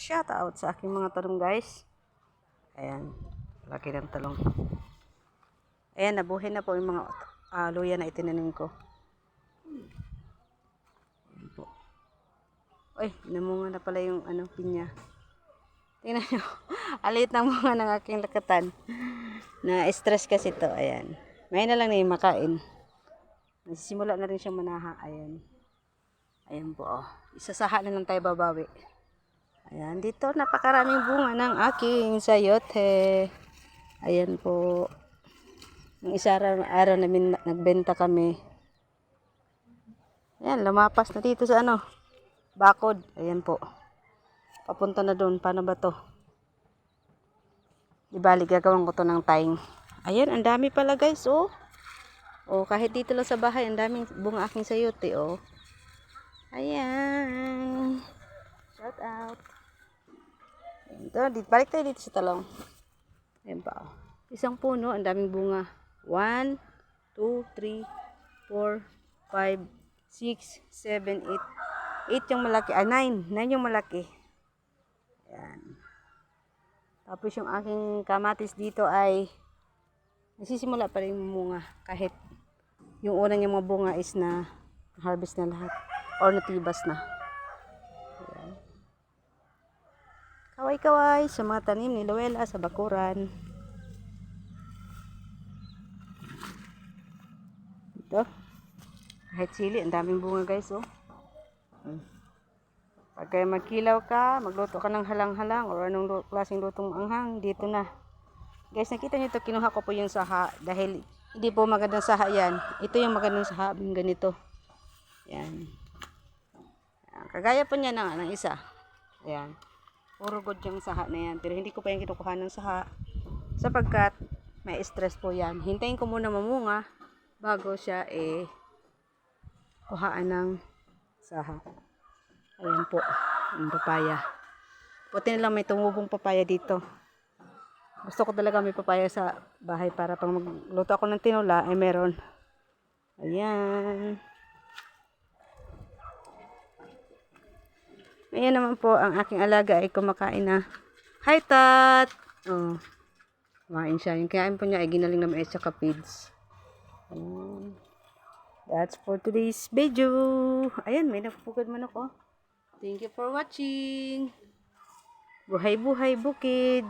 Shout out sa aking mga talong guys. Ayan. Laki ng talong. Ayan, nabuhay na po yung mga ah, luya na itinanim ko. Ayan po. Uy, namunga na pala yung ano, pinya. Tingnan nyo. Alit ng mga ng aking lakatan. Na stress kasi to. Ayan. May na lang na makain. Nagsisimula na rin siyang manaha. Ayan. Ayan po. Oh. Isasaha na lang tayo babawi. Ayan. Dito napakaraming bunga ng aking sayote. Ayan po. Nung isa araw, araw namin nagbenta kami. Ayan. Lumapas na dito sa ano. Bakod. Ayan po. Papunta na doon. Paano ba to? Di bali, gagawin ko to ng taing. Ayan, ang dami pala guys, oh. Oh, kahit dito lang sa bahay, ang daming bunga aking sayote, oh. Ayan. Shout out. Ito, dito, balik tayo dito sa talong. Ayan pa, oh. Isang puno, ang daming bunga. 1, 2, 3, 4, 5, 6, 7, 8. 8 yung malaki. Ah, 9. 9 yung malaki. Ayan. Tapos yung aking kamatis dito ay nagsisimula pa rin bunga kahit yung una niyang mga bunga is na harvest na lahat or natibas na. Ayan. Kaway-kaway sa mga tanim ni Luella sa bakuran. Ito. Kahit sili, ang daming bunga guys, oh. Pag kaya magkilaw ka, magluto ka ng halang-halang or anong klaseng lutong anghang, dito na. Guys, nakita niyo ito, kinuha ko po yung saha dahil hindi po magandang saha yan. Ito yung magandang saha, ganito. Yan. Kagaya po niya ng, ng isa. Ayan. Puro good yung saha na yan. Pero hindi ko pa yung kinukuha ng saha sapagkat may stress po yan. Hintayin ko muna mamunga bago siya eh kuhaan ng saha. Ayan po, ang papaya. Buti na lang may tumubong papaya dito. Gusto ko talaga may papaya sa bahay para pag magluto ako ng tinula ay meron. Ayan. Ayan naman po, ang aking alaga ay kumakain na. Hi, Tat! Oh. Kumain siya. Yung kinain po niya ay ginaling na mais tsaka feeds. Ayan. That's for today's video. Ayan, may napupugad manok oh. Thank you for watching. Buhay-buhay bukid.